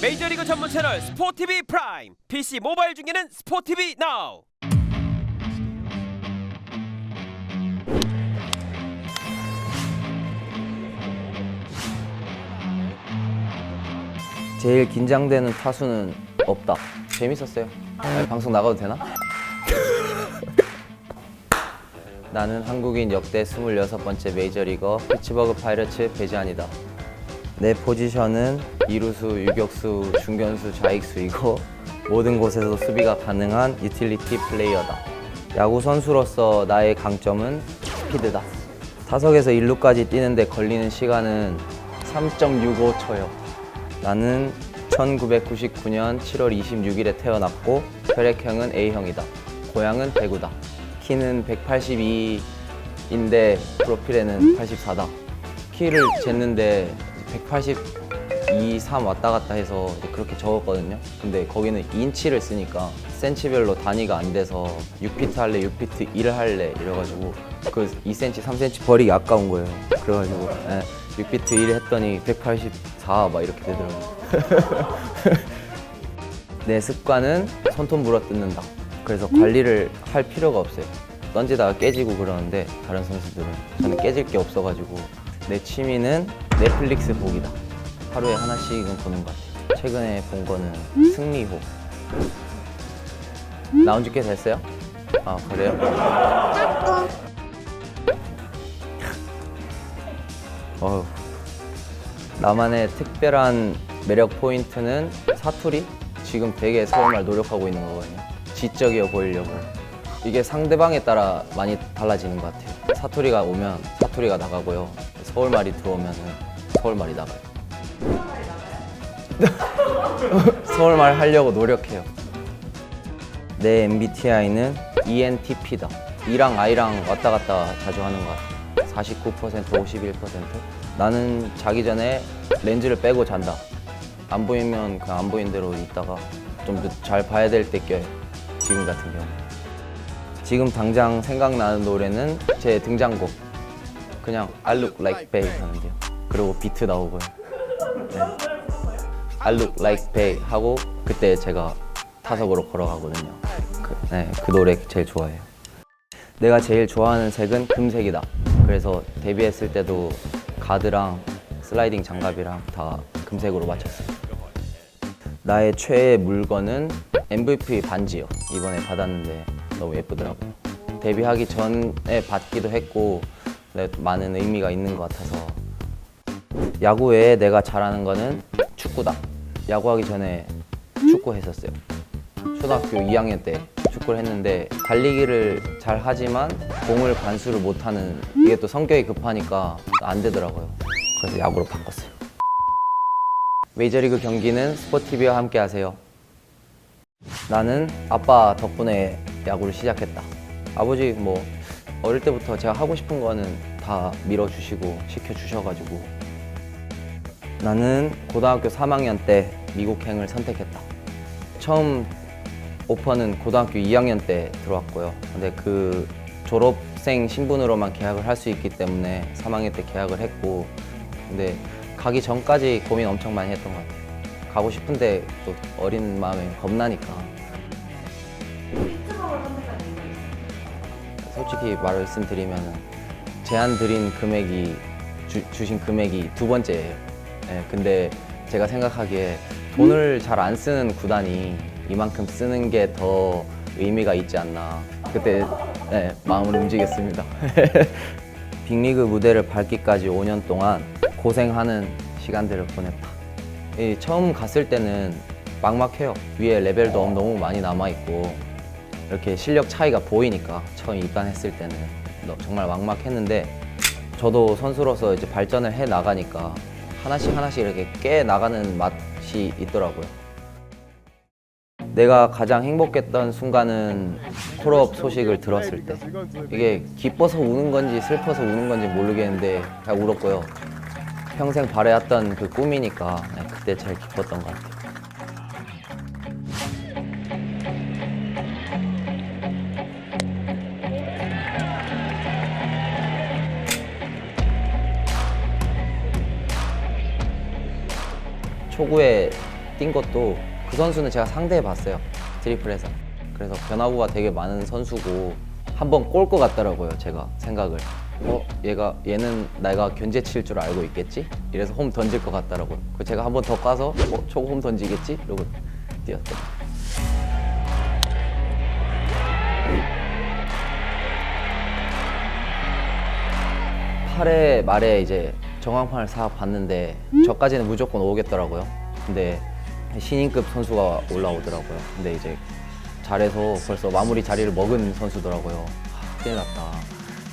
메이저리그 전문 채널 스포티비 프라임 PC 모바일 중계는 스포티비 나우 제일 긴장되는 타수는 없다. 재밌었어요. 아니, 방송 나가도 되나? 나는 한국인 역대 26번째 메이저리거 피츠버그 파이러츠 배지안이다. 내 포지션은 이루수, 유격수, 중견수, 좌익수이고 모든 곳에서 수비가 가능한 유틸리티 플레이어다. 야구 선수로서 나의 강점은 스피드다. 타석에서 1루까지 뛰는데 걸리는 시간은 3.65초요. 나는 1999년 7월 26일에 태어났고 혈액형은 A형이다. 고향은 대구다. 키는 182인데 프로필에는 84다. 키를 쟀는데 182, 3 왔다 갔다 해서 그렇게 적었거든요. 근데 거기는 인치를 쓰니까 센치별로 단위가 안 돼서 6피트 할래, 6피트 1 할래 이래가지고 그 2cm, 3cm 버리기 아까운 거예요. 그래가지고 예, 6피트 1 했더니 184 막 이렇게 되더라고요. 내 습관은 손톱 물어뜯는다. 그래서 관리를 할 필요가 없어요. 던지다가 깨지고 그러는데 다른 선수들은 저는 깨질 게 없어가지고 내 취미는 넷플릭스 보기다. 하루에 하나씩은 보는 것 같아요. 최근에 본 거는 승리호. 나온 지 꽤 됐어요? 아 그래요? 어휴. 나만의 특별한 매력 포인트는 사투리? 지금 되게 서울말 노력하고 있는 거거든요. 지적이어 보이려고. 이게 상대방에 따라 많이 달라지는 것 같아요. 사투리가 오면 사투리가 나가고요. 서울말이 들어오면 서울 말이 나가요. 서울 말 하려고 노력해요. 내 MBTI는 ENTP다. E랑 I랑 왔다 갔다 자주 하는 것 같아요. 49% 51%. 나는 자기 전에 렌즈를 빼고 잔다. 안 보이면 그냥 안 보이는 대로 있다가 좀 잘 봐야 될 때 껴요. 지금 같은 경우. 지금 당장 생각나는 노래는 제 등장곡. 그냥 I look like bae 하는데요. 그리고 비트 나오고요. 네. I look like bae 하고 그때 제가 타석으로 걸어가거든요. 그, 네, 그 노래 제일 좋아해요. 내가 제일 좋아하는 색은 금색이다. 그래서 데뷔했을 때도 가드랑 슬라이딩 장갑이랑 다 금색으로 맞췄어요. 나의 최애 물건은 MVP 반지요. 이번에 받았는데 너무 예쁘더라고요. 데뷔하기 전에 받기도 했고 네, 많은 의미가 있는 것 같아서 야구 외에 내가 잘하는 거는 축구다. 야구하기 전에 축구 했었어요. 초등학교 2학년 때 축구를 했는데 달리기를 잘 하지만 공을 관수를 못하는 이게 또 성격이 급하니까 안 되더라고요. 그래서 야구로 바꿨어요. 메이저리그 경기는 스포티비와 함께 하세요. 나는 아빠 덕분에 야구를 시작했다. 아버지 뭐 어릴 때부터 제가 하고 싶은 거는 다 밀어주시고 시켜주셔가지고 나는 고등학교 3학년 때 미국행을 선택했다. 처음 오퍼는 고등학교 2학년 때 들어왔고요. 근데 그 졸업생 신분으로만 계약을 할 수 있기 때문에 3학년 때 계약을 했고, 근데 가기 전까지 고민 엄청 많이 했던 것 같아요. 가고 싶은데 또 어린 마음에 겁나니까. 솔직히 말씀드리면 제안 드린 금액이 주, 주신 금액이 두 번째예요. 예, 근데 제가 생각하기에 돈을 잘 안 쓰는 구단이 이만큼 쓰는 게 더 의미가 있지 않나. 그때 예, 마음을 움직였습니다. 빅리그 무대를 밟기까지 5년 동안 고생하는 시간들을 보냈다. 이 처음 갔을 때는 막막해요. 위에 레벨도 너무 많이 남아 있고 이렇게 실력 차이가 보이니까 처음 입단했을 때는 너- 정말 막막했는데 저도 선수로서 이제 발전을 해 나가니까 하나씩 하나씩 이렇게 깨 나가는 맛이 있더라고요. 내가 가장 행복했던 순간은 콜업 소식을 들었을 때 이게 기뻐서 우는 건지 슬퍼서 우는 건지 모르겠는데 그냥 울었고요. 평생 바래왔던 그 꿈이니까 네, 그때 제일 기뻤던 것 같아요. 초구에 뛴 것도 그 선수는 제가 상대해 봤어요. 트리플에서. 그래서 변화구가 되게 많은 선수고 한 번 꼴 것 같더라고요. 제가 생각을. 어, 얘가 얘는 내가 견제 칠 줄 알고 있겠지? 이래서 홈 던질 것 같더라고요. 그 제가 한 번 더 까서 어, 저거 홈 던지겠지? 이러고 뛰었죠. 팔회 말에 이제 정황판을 사 봤는데 저까지는 무조건 오겠더라고요. 근데 신인급 선수가 올라오더라고요. 근데 이제 잘해서 벌써 마무리 자리를 먹은 선수더라고요. 하, 큰일 났다.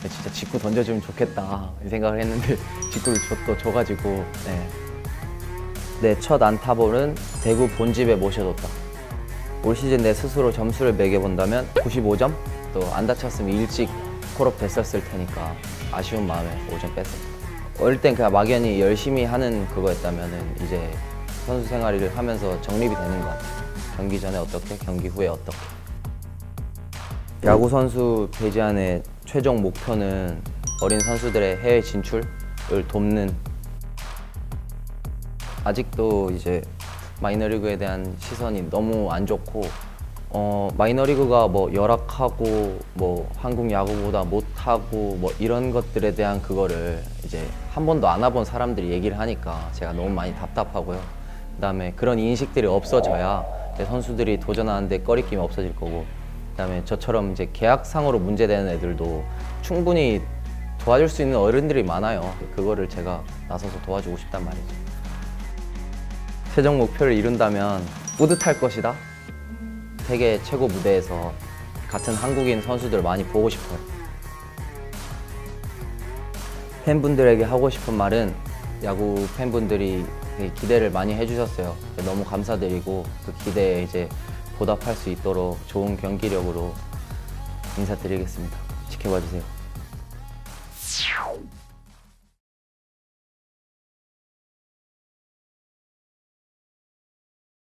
진짜 직구 던져주면 좋겠다 이 생각을 했는데 직구를 줘, 또 줘가지고 네. 내첫 안타볼은 대구 본집에 모셔뒀다. 올 시즌 내 스스로 점수를 매겨본다면 95점? 또 안 다쳤으면 일찍 콜업 됐었을 테니까 아쉬운 마음에 5점 뺐습니다. 어릴 땐 그냥 막연히 열심히 하는 그거였다면은 이제 선수 생활을 하면서 정립이 되는 것 같아요. 경기 전에 어떻게, 경기 후에 어떻게. 야구 선수 배지안의 최종 목표는 어린 선수들의 해외 진출을 돕는 아직도 이제 마이너리그에 대한 시선이 너무 안 좋고 어 마이너리그가 뭐 열악하고 뭐 한국 야구보다 못하고 뭐 이런 것들에 대한 그거를 이제 한 번도 안 와본 사람들이 얘기를 하니까 제가 너무 많이 답답하고요. 그다음에 그런 인식들이 없어져야 선수들이 도전하는데 꺼리낌이 없어질 거고 그다음에 저처럼 이제 계약상으로 문제되는 애들도 충분히 도와줄 수 있는 어른들이 많아요. 그거를 제가 나서서 도와주고 싶단 말이죠. 최종 목표를 이룬다면 뿌듯할 것이다. 세계 최고 무대에서 같은 한국인 선수들 많이 보고 싶어요. 팬분들에게 하고 싶은 말은 야구 팬분들이 기대를 많이 해주셨어요. 너무 감사드리고 그 기대에 이제 보답할 수 있도록 좋은 경기력으로 인사드리겠습니다. 지켜봐 주세요.